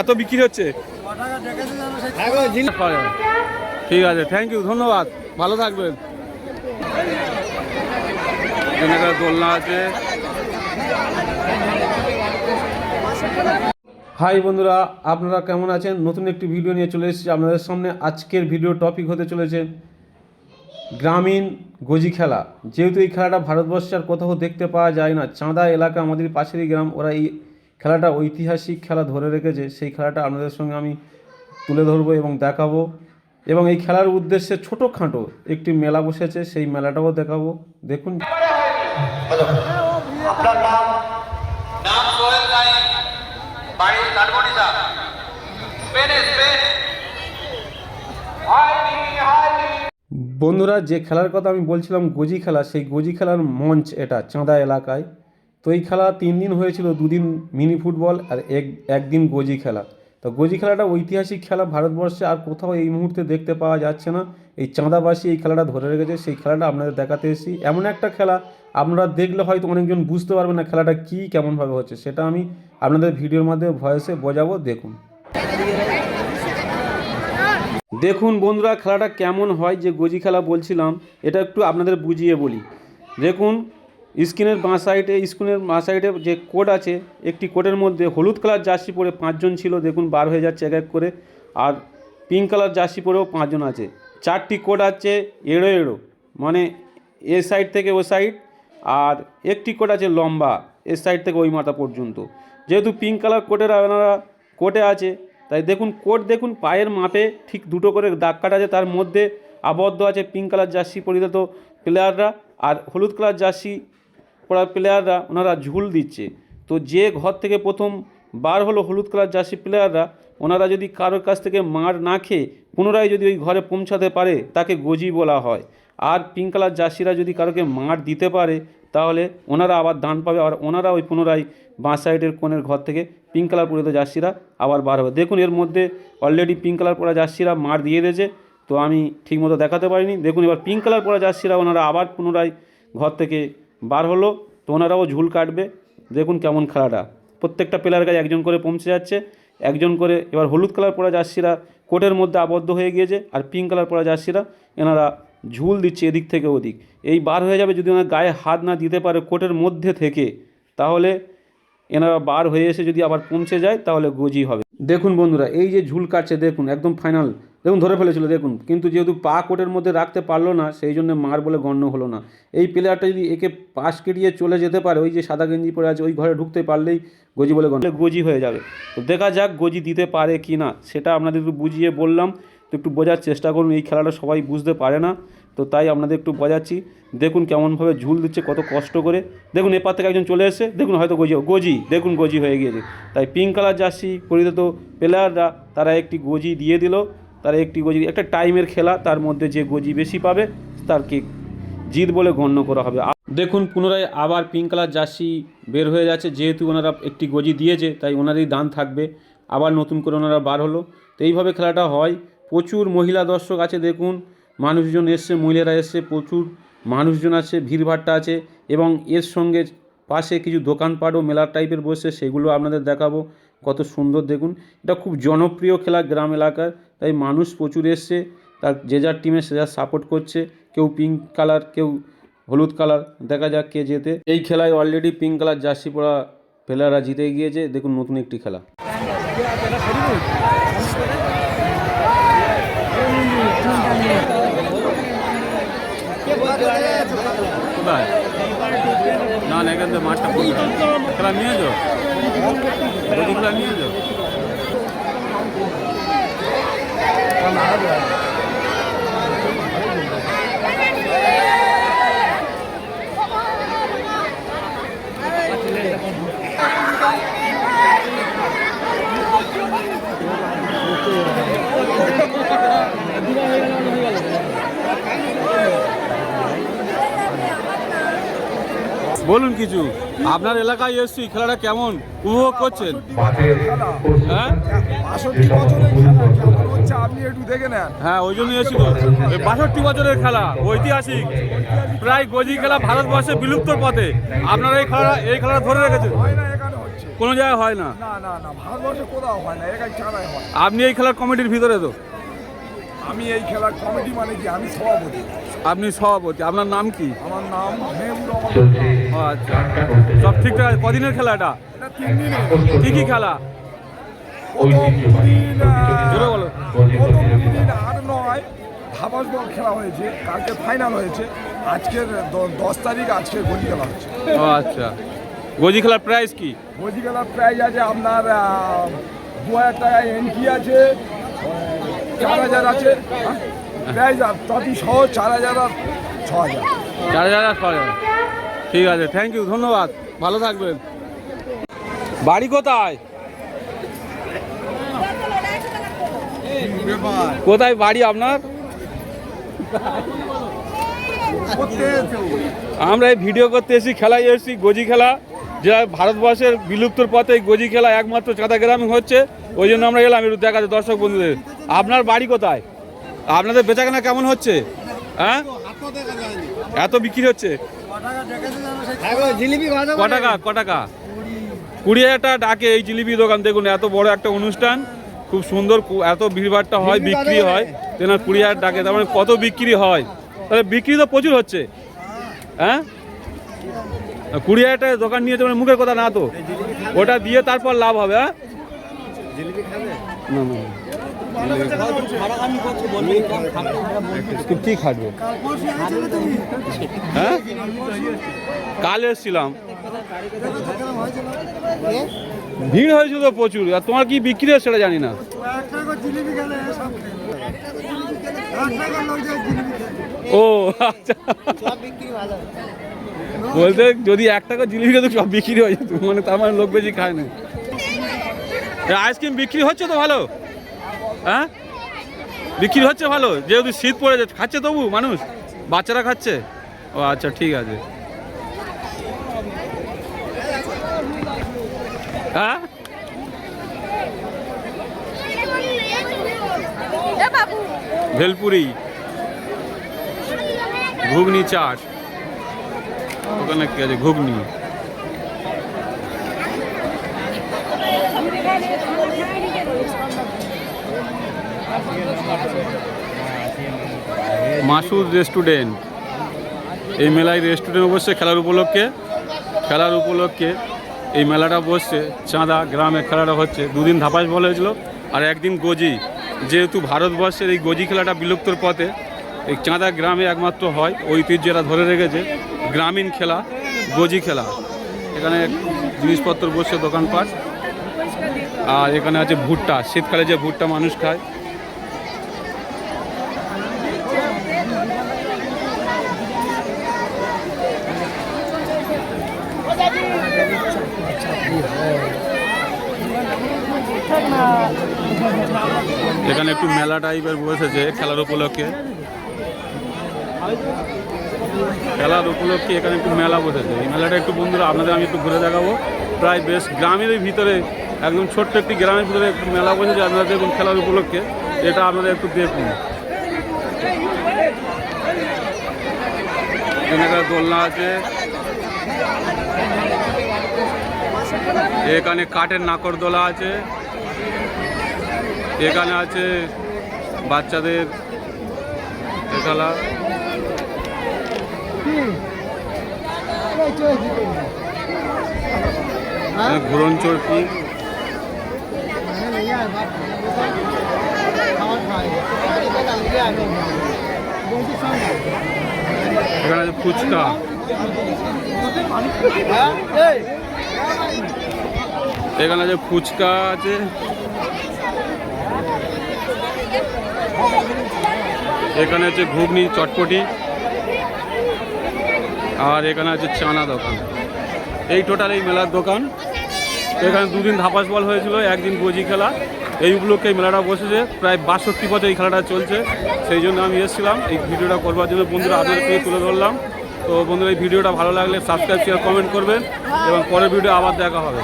এত বিক্রি হচ্ছে? ঠিক আছে থ্যাংক ইউ ধন্যবাদ। ভালো থাকবেন। দোলনা আছে। হাই বন্ধুরা, আপনারা কেমন আছেন? নতুন একটি ভিডিও নিয়ে চলে এসেছি আপনাদের সামনে। আজকের ভিডিও টপিক হতে চলেছে গ্রামীণ গজি খেলা। যেহেতু এই খেলাটা ভারতবর্ষে আর কোথাও দেখতে পাওয়া যায় না, চাঁদা এলাকা আমাদের পাশেরই গ্রাম, ওরা এই খেলাটা ঐতিহাসিক খেলা ধরে রেখেছে। সেই খেলাটা আপনাদের সঙ্গে আমি তুলে ধরবো এবং দেখাবো। এবং এই খেলার উদ্দেশ্যে ছোটোখাটো একটি মেলা বসেছে, সেই মেলাটাও দেখাবো। দেখুন। আপনার বন্ধুরা, যে খেলার কথা আমি বলছিলাম, গজি খেলা, সেই গজি খেলার মঞ্চ এটা, চাঁদা এলাকায়। তো এই খেলা তিন দিন হয়েছিল, দুদিন মিনি ফুটবল আর এক, একদিন গজি খেলা। তো গোজি খেলাটা ঐতিহাসিক খেলা, ভারতবর্ষে আর কোথাও এই মুহূর্তে দেখতে পাওয়া যাচ্ছে না। এই চাঁদাবাসী এই খেলাটা ধরে রেখেছে, সেই খেলাটা আপনাদের দেখাতে এসেছি। এমন একটা খেলা, আপনারা দেখলে হয়তো অনেকজন বুঝতে পারবেন না খেলাটা কী, কেমনভাবে হচ্ছে। সেটা আমি আপনাদের ভিডিওর মাধ্যমে ভয়েসে বোঝাবো, দেখুন। দেখুন বন্ধুরা, খেলাটা কেমন হয় যে গজি খেলা বলছিলাম, এটা একটু আপনাদের বুঝিয়ে বলি। দেখুন স্ক্রিনের বাঁ সাইডে, স্ক্রিনের বাঁ সাইডে যে কোড আছে, একটি কোডের মধ্যে হলুদ কালার জার্সি পরে পাঁচজন ছিল, দেখুন বার হয়ে যাচ্ছে এক এক করে, আর পিঙ্ক কালার জার্সি পরেও পাঁচজন আছে। চারটি কোড আছে, এড়ো এড়ো মানে এ সাইড থেকে ও সাইড, আর একটি কোড আছে লম্বা, এ সাইড থেকে ওই মাথা পর্যন্ত। যেহেতু পিঙ্ক কালার কোটের আপনারা কোটে আছে, তাই দেখুন কোট দেখুন, পায়ের মাপে ঠিক দুটো করে দাগ কাটা আছে, তার মধ্যে আবদ্ধ আছে পিঙ্ক কালার জার্সি পরিধাত প্লেয়াররা, আর হলুদ কালার জার্সি পরা প্লেয়াররা ওনারা ঝুল দিচ্ছে। তো যে ঘর থেকে প্রথম বার হলো হলুদ কালার জার্সি প্লেয়াররা ওনারা যদি কারোর কাছ থেকে মার না খেয়ে পুনরায় যদি ওই ঘরে পৌঁছাতে পারে, তাকে গজি বলা হয়। আর পিঙ্ক কালার জার্সিরা যদি কারোকে মার দিতে পারে, তাহলে ওনারা আবার দান পাবে, আর ওনারা ওই পুনরায় বাঁ সাইডের কোণের ঘর থেকে পিঙ্ক কালার পরিত জার্সিরা আবার বার হবে। দেখুন, এর মধ্যে অলরেডি পিঙ্ক কালার পরা জার্সিরা মার দিয়ে দিয়েছে, তো আমি ঠিকমতো দেখাতে পারিনি। দেখুন, এবার পিঙ্ক কালার পরা জার্সিরা ওনারা আবার পুনরায় ঘর থেকে বার হলো তো ওনারাও ঝুল কাটবে। দেখুন কেমন খেলাটা। প্রত্যেকটা প্লেয়ার কাছে একজন করে পৌঁছে যাচ্ছে, একজন করে এবার হলুদ কালার পরা জার্সিরা কোর্টের মধ্যে আবদ্ধ হয়ে গিয়েছে আর পিঙ্ক কালার পরা জার্সিরা এনারা ঝুল দিচ্ছে এদিক থেকে ওদিক। এই বার হয়ে যাবে যদি ওনার গায়ে হাত না দিতে পারে কোটের মধ্যে থেকে, তাহলে এনারা বার হয়ে এসে যদি আবার পৌঁছে যায়, তাহলে গজি হবে। দেখুন বন্ধুরা, এই যে ঝুল কাটছে, দেখুন, একদম ফাইনাল দেখুন, ধরে ফেলেছিল, দেখুন। কিন্তু যেহেতু পা কোটের মধ্যে রাখতে পারল না, সেই জন্য মার বলে গণ্য হলো না। এই প্লেয়ারটা যদি একে পাশ কেটিয়ে চলে যেতে পারে, ওই যে সাদা গেঞ্জি পরে আছে, ওই ঘরে ঢুকতে পারলেই গজি বলে গণ্য। গজি হয়ে যাবে। তো দেখা যাক গজি দিতে পারে কি না, সেটা আপনাদের একটু বুঝিয়ে বললাম। তো একটু বোঝার চেষ্টা করুন, এই খেলাটা সবাই বুঝতে পারে না। তো তাই আপনাদের একটু বোঝাচ্ছি। দেখুন কেমনভাবে ঝুল দিচ্ছে, কত কষ্ট করে। দেখুন, এপার থেকে একজন চলে এসে দেখুন হয়তো গজি গজি, দেখুন গজি হয়ে গিয়েছে। তাই পিঙ্ক কালার জার্সি পরিণত প্লেয়াররা, তারা একটি গজি দিয়ে দিল। তারা একটি গজি একটা টাইমের খেলা, তার মধ্যে যে গজি বেশি পাবে, তারকে জিত বলে গণ্য করা হবে। দেখুন, পুনরায় আবার পিঙ্ক কালার জার্সি বের হয়ে যাচ্ছে, যেহেতু ওনারা একটি গজি দিয়েছে, তাই ওনারই দান থাকবে। আবার নতুন করে ওনারা বার হলো। তো এইভাবে খেলাটা হয়। প্রচুর মহিলা দর্শক আছে, দেখুন। মানুষজন এসছে, মহিলারা এসছে, প্রচুর মানুষজন আছে ভিড়ভাট্টা আছে। এবং এর সঙ্গে পাশে কিছু দোকানপাটও, মেলার টাইপের বসে, সেগুলো আপনাদের দেখাবো। কত সুন্দর, দেখুন। এটা খুব জনপ্রিয় খেলা গ্রাম এলাকার। তাই মানুষ প্রচুর এসছে, তার যে যার টিমে সে যার সাপোর্ট করছে, কেউ পিঙ্ক কালার কেউ হলুদ কালার দেখা যাক কে যেতে এই খেলায় অলরেডি পিঙ্ক কালার জার্সি পরা প্লেয়াররা জিতে গিয়েছে, দেখুন নতুন একটি খেলা। না এখান থেকে মাঠটা খেলা নিয়ে যাও। খেলা নিয়ে যাও। 干嘛去？Thank you. বলুন কিছু। আপনার এলাকায় এসছি খেলাটা কেমন? উপভোগ করছেন? হ্যাঁ? খেলা হ্যাঁ ওই জন্য এসেছি তো। বাষট্টি বছরের খেলা ঐতিহাসিক। প্রায় গজি খেলা ভারতবর্ষে বিলুপ্তর পথে। আপনারা এই খেলা এই খেলাটা ধরে রেখেছেন? হয় না কোনো জায়গায় হয় না? আপনি এই খেলার কমিটির ভিতরে তো? আমি এই খেলার কমিটি মানে কি? আমি সভাপতি। আপনি সভাপতি। আপনার নাম কি? আমার নাম আচ্ছা। সব ঠিকঠাক আছে। কদিনের খেলাটা? কি কি খেলা? জোরে বলো। আট নয় ধাবাস বল খেলা হয়েছে। কালকে ফাইনাল হয়েছে। আজকের দশ তারিখ আজকে গলি খেলা হচ্ছে আচ্ছা। গজি খেলার প্রাইস কি? গলি খেলার প্রাইজ আছে আপনার দু হাজার টাকা এন্ট্রি আছে। চার হাজার আছে। হ্যাঁ? প্রাইজ সহ চার হাজার আর ছ হাজার। চার হাজার আর ছয় হাজার। ঠিক আছে থ্যাংক ইউ ধন্যবাদ। ভালো থাকবেন। বাড়ি কোথায়? কোথায় বাড়ি আপনার? আমরা এই ভিডিও করতে এসেছি খেলায় এসেছি গজি খেলা। যা ভারতবর্ষের বিলুপ্তর পথে গজি খেলা একমাত্র চাঁদা গ্রামে হচ্ছে ওই জন্য আমরা এলাম একটু দেখাতে দর্শক বন্ধুদের। আপনার বাড়ি কোথায়? আপনাদের বেচাকেনা কেমন হচ্ছে? হ্যাঁ? এত বিক্রি হচ্ছে? ক টাকা? ক টাকা? কুড়ি হাজার টাকা ডাকে এই জিলিপি দোকান দেখুন এত বড় একটা অনুষ্ঠান খুব সুন্দর এত ভিড়ভাড়টা হয় বিক্রি হয়। তেনার কুড়ি হাজার ডাকে তার মানে কত বিক্রি হয়? তাহলে বিক্রি তো প্রচুর হচ্ছে। হ্যাঁ? কুড়ি হাজার টাকা দোকান নিয়েছে মানে মুখের কথা না তো। ওটা দিয়ে তারপর লাভ হবে হ্যাঁ? না, না, না। কি খাটবে হ্যাঁ? কাল এসেছিলাম। ভিড় হয়েছিল তো প্রচুর আর তোমার কি বিক্রি হচ্ছে সেটা জানি না। ও আচ্ছা। বলতে যদি এক টাকা জিলিপি খেতে সব বিক্রি হয়ে যেত মানে তার মানে লোক বেশি খায় না। আইসক্রিম বিক্রি হচ্ছে তো ভালো? হ্যাঁ? বিক্রি হচ্ছে ভালো যেহেতু শীত পড়ে যাচ্ছে খাচ্ছে তবু মানুষ? বাচ্চারা খাচ্ছে? ও আচ্ছা ঠিক আছে। হ্যাঁ? ভেলপুরি ঘুগনি চাট। ওখানে কি আছে? ঘুগনি। মাসুদ রেস্টুরেন্ট। এই মেলায় রেস্টুরেন্ট বসছে খেলার উপলক্ষে। খেলার উপলক্ষে এই মেলাটা বসছে। চাঁদা গ্রামে খেলাটা হচ্ছে। দুদিন ধাপাস বল হয়েছিল। আর একদিন গজি। যেহেতু ভারতবর্ষের এই গজি খেলাটা বিলুপ্তর পথে এই চাঁদা গ্রামে একমাত্র হয় ঐতিহ্য এরা ধরে রেখেছে, গ্রামীণ খেলা, গজি খেলা। এখানে জিনিসপত্র বসছে দোকানপাট। আর এখানে আছে ভুট্টা, শীতকালে যে ভুট্টা মানুষ খায়। এখানে একটু মেলা টাইপের বসেছে খেলার উপলক্ষে। খেলার উপলক্ষে এখানে একটু মেলা বসেছে। এই মেলাটা একটু বন্ধুরা, আপনাদের আমি একটু ঘুরে দেখাবো। প্রায় বেশ গ্রামেরই ভিতরে, একদম ছোট্ট একটি গ্রামের ভিতরে একটু মেলা বসেছে আপনারা দেখুন খেলার উপলক্ষে। এটা আপনারা একটু দেখুন। দোলনা আছে। এখানে কাঠের নাকরদোলা আছে। এখানে আছে বাচ্চাদের খেলা। ঘুরন চরকি এখানে আছে ফুচকা। এখানে আছে ফুচকা আছে। এখানে আছে ঘুগনি চটপটি। আর এখানে আছে চানা দোকান। এই টোটাল এই মেলার দোকান। এখানে দুদিন ধাপাস বল হয়েছিল, একদিন গজি খেলা। এই উপলক্ষে মেলাটা বসেছে। প্রায় বাষট্টি বছর এই খেলাটা চলছে। সেই জন্য আমি এসেছিলাম। এই ভিডিওটা করবার জন্য বন্ধুরা আপনাদেরকে তুলে ধরলাম। তো বন্ধুরা, এই ভিডিওটা ভালো লাগলে সাবস্ক্রাইব শেয়ার কমেন্ট করবেন। এবং পরের ভিডিও আবার দেখা হবে।